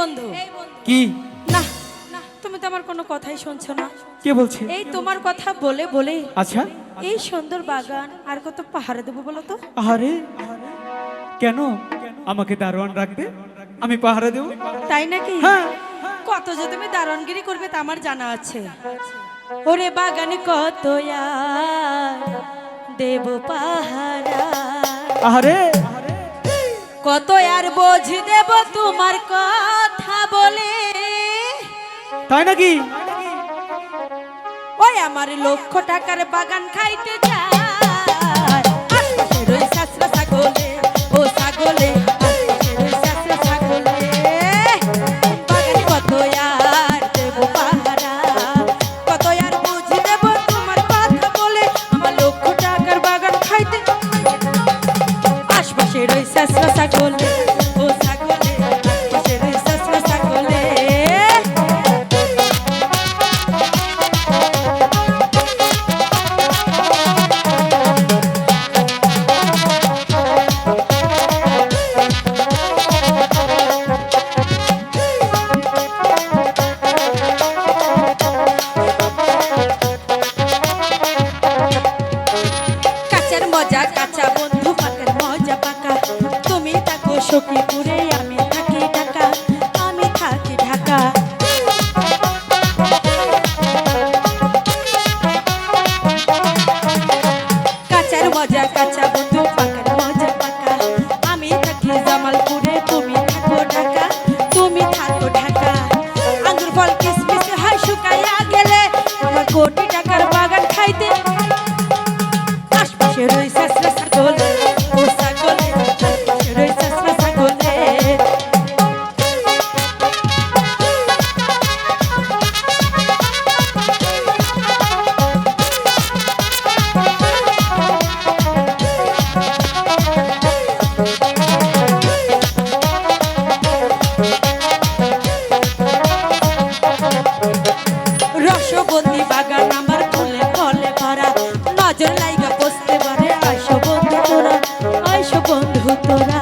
বন্ধু। কি? না না তুমি তো আমার কোনো কথাই শুনছো না। কে বলছে? এই তোমার কথা বলে বলে। আচ্ছা। এই সুন্দর বাগান আর কত পাহাড়ে দেবো বলো তো? আরে কেন? আমাকে দারোয়ান রাখবে? আমি পাহারা দেব? তাই নাকি? হ্যাঁ। কত যে তুমি দারণগিরি করবে তা আমার জানা আছে। ওরে বাগানে কত আর দেব পাহারা। আরে কত আর বোঝ দেব তোমার কথা বলে। তাই নাকি? ওই আমার লক্ষ টাকার বাগান খাইতে যায় আশপাশের ওই শাসরা ছাগলে ও ছাগলে আশপাশের ওই কাঁচা বন্ধু পাকার মজা পাকা। তুমি থাকো সখীপুরে, আমি থাকি ঢাকা। আমি থাকি ঢাকা। কাঁচার মজা, কাঁচা বন্ধু পাকার মজা পাকা। আমি থাকি জামালপুরে, তুমি থাকো ঢাকা। তুমি থাকো ঢাকা। আঙ্গুর ফল কিসমিস হয় শুকাইয়া গেলে কোটি নজর লাইগা বসতে পারে আইসো বন্ধু তোরা আইসো বন্ধু তোরা।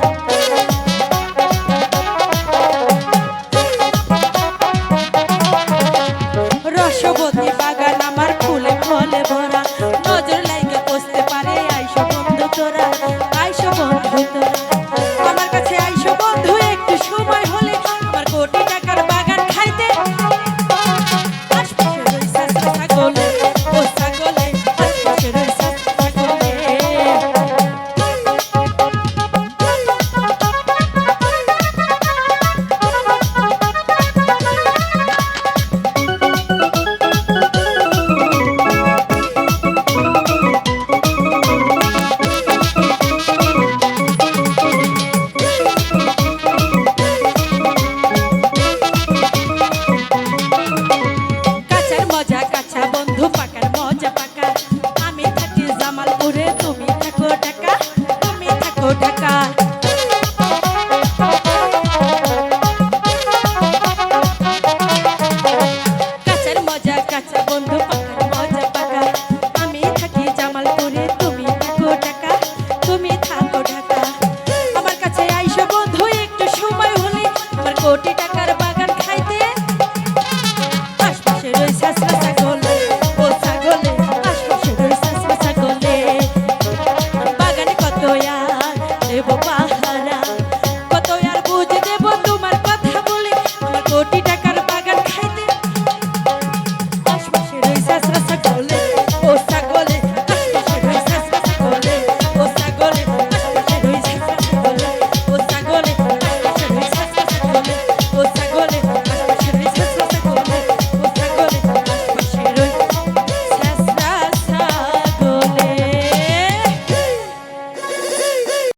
বন্ধু মজা পাকা আমি থাকি জামালপুরে, তুমি থাকো ঢাকা, তুমি থাকো ঢাকা। কাঁচার মজা কাঁচা বন্ধু মজা পাকা আমি থাকি জামালপুরে, তুমি থাকো ঢাকা, তুমি থাকো ঢাকা। আমার কাছে আইসো বন্ধু, একটু সময় হলে। আমার কোটি টাকার